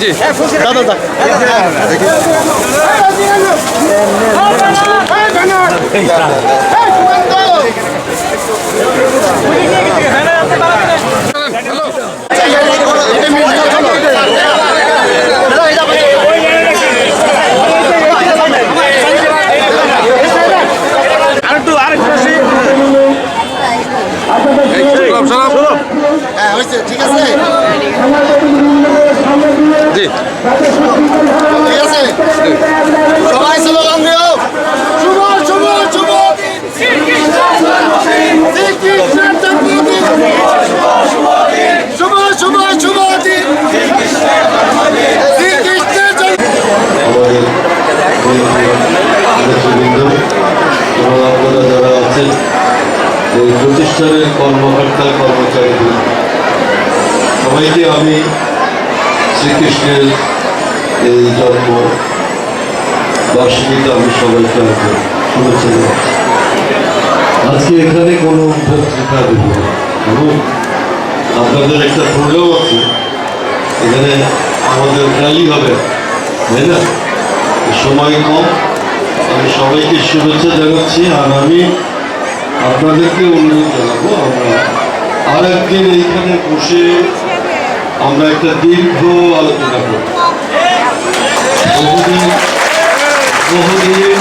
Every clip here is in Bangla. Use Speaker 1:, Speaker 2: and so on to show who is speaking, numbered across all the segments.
Speaker 1: জি
Speaker 2: দাদা দা হ্যাঁ সবাই স্লোগান দিও শুভ শুভ শুভ দিন শ্রীকৃষ্ণের জন্মদিন শুভ শুভ শুভ দিন শ্রীকৃষ্ণের জন্ম
Speaker 3: আমাদের নেতৃবৃন্দ এবং আপনারা যারা আছেন এই প্রতিষ্ঠানের কর্মকর্তা কর্মচারী সবাইকে আমি শ্রীকৃষ্ণের এই জন্ম বার্ষিকীতে আমি সবাইকে শুভেচ্ছা জানাচ্ছি আজকে এখানে কোনো বক্তৃতা দেব এবং আপনাদের একটা প্রোগ্রাম আছে। এখানে আমাদের র্যালি হবে, তাই না? সময় কম। আমি সবাইকে শুভেচ্ছা জানাচ্ছি আর আমি আপনাদেরকে অনুরোধ জানাব, আমরা আর একদিন এইখানে বসে আমরা একটা দীর্ঘ আলোচনা করব। বহুদিন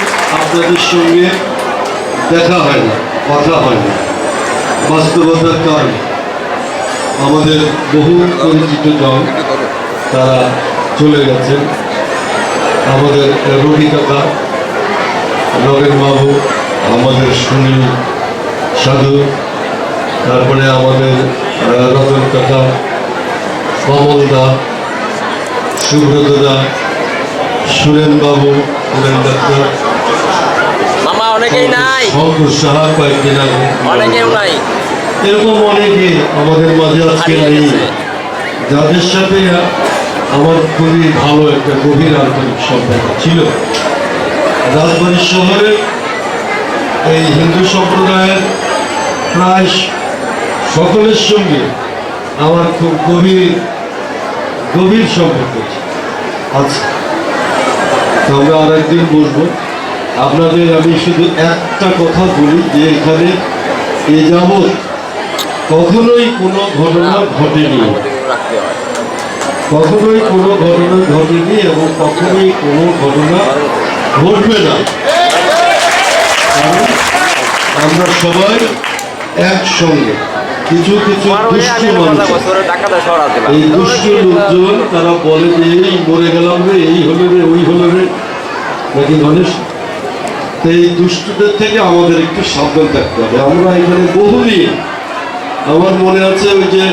Speaker 3: আপনাদের সঙ্গে দেখা হয় না, কথা হয় না। বাস্তবতার কারণে, আমাদের বহু পরিচিত জন তারা চলে গেছেন। আমাদের রবি কাকা নগেন বাবু আমাদের সুনীল সাধু, তারপরে আমাদের রতন কাকা কমল দা সুব্রত দা, সুরেন বাবু
Speaker 4: মামা অনেকেই নাই।
Speaker 3: সাহা কয়েকদিন আগে
Speaker 4: অনেকেও নাই।
Speaker 3: এরকম অনেকে আমাদের মাঝে আজকে নেই। যাদের সাথে আমার খুবই ভালো একটা গভীর আন্তরিক সম্পর্ক ছিল। রাজবাড়ি শহরে এই হিন্দু সম্প্রদায়ের প্রায় সকলের সঙ্গে আমার খুব গভীর গভীর সম্পর্ক আচ্ছা। আমরা আর একদিন বসবো। আপনাদের আমি শুধু একটা কথা বলি যে এখানে এ যাবৎ কখনোই কোনো ঘটনা ঘটেনি। কখনোই কোনো ঘটনা ঘটেনি এবং কখনোই কোনো ঘটনা ঘটবে না। আমরা সবাই একসঙ্গে। কিছু কিছু দুষ্ট মানুষ। এই দুষ্ট লোকজন তারা বলে যে এই মরে গেলাম রে এই হলো রে ওই হলো রে। নাকি গণেশ তো এই দুষ্টদের থেকে আমাদের একটু সাবধান থাকতে হবে। আমরা এখানে বহুদিন আমার মনে আছে ওই যে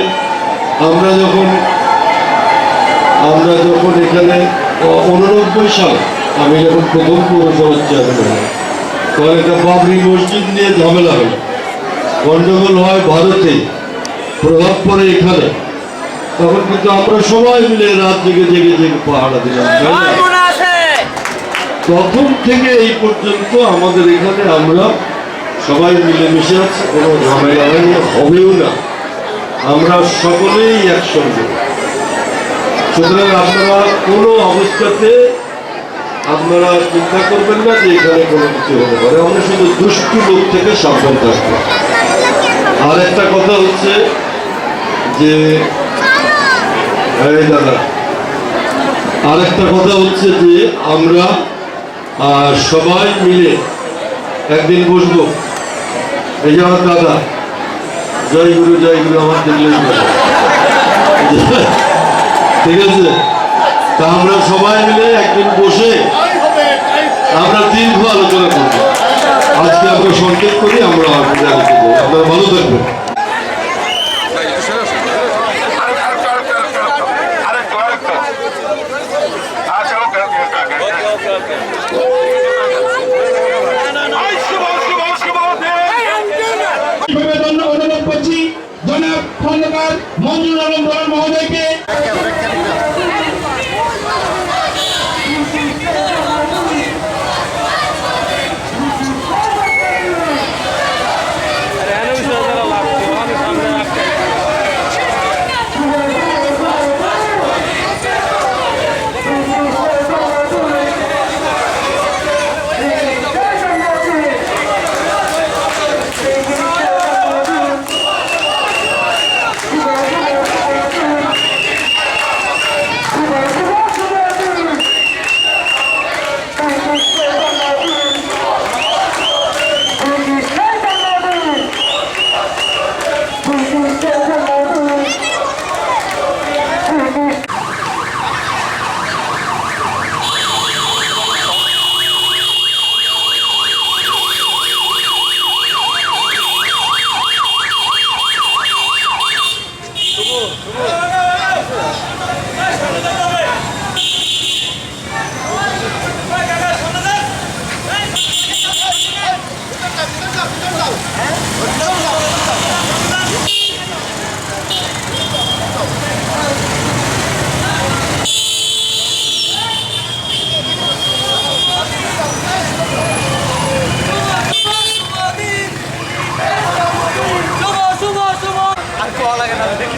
Speaker 3: আমরা যখন আমরা যখন এখানে উননব্বই সাল আমি যখন প্রথম পৌরসভার চেয়ারম্যান হই, তখন একটা বাবরি মসজিদ নিয়ে ঝামেলা হয় গন্ডগোল হয় ভারতে প্রভাব পড়ে এখানে। তখন কিন্তু আমরা সবাই মিলে রাত জেগে জেগে জেগে পাহাড়া দিলাম। তখন থেকে এই পর্যন্ত আমাদের এখানে আমরা সবাই মিলেমিশে আছি কোনো ঝামেলা হয়নি হবেও না। আমরা সকলেই একসঙ্গে। সুতরাং আপনারা কোনো অবস্থাতে আপনারা চিন্তা করবেন না যে এখানে কোনো কিছু হতে পারে। আমরা শুধু দুষ্টু লোক থেকে সাবধান থাকব। আর একটা কথা হচ্ছে যে দাদা আর একটা কথা হচ্ছে যে, আমরা সবাই মিলে একদিন বসবো। এই যে আমার দাদা, জয় গুরু জয় গুরু, আমার দেখলেই ভালো। ঠিক আছে? তা আমরা সবাই মিলে একদিন বসে আমরা দীর্ঘ আলোচনা করব। আজকে আমরা সংকেত করি, আমরা বিদায় নিতে আপনারা ভালো থাকবেন
Speaker 5: আচ্ছা
Speaker 6: মঞ্জুর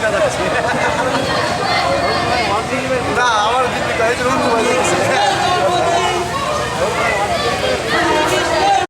Speaker 1: না যাচ্ছে না আমার কিন্তু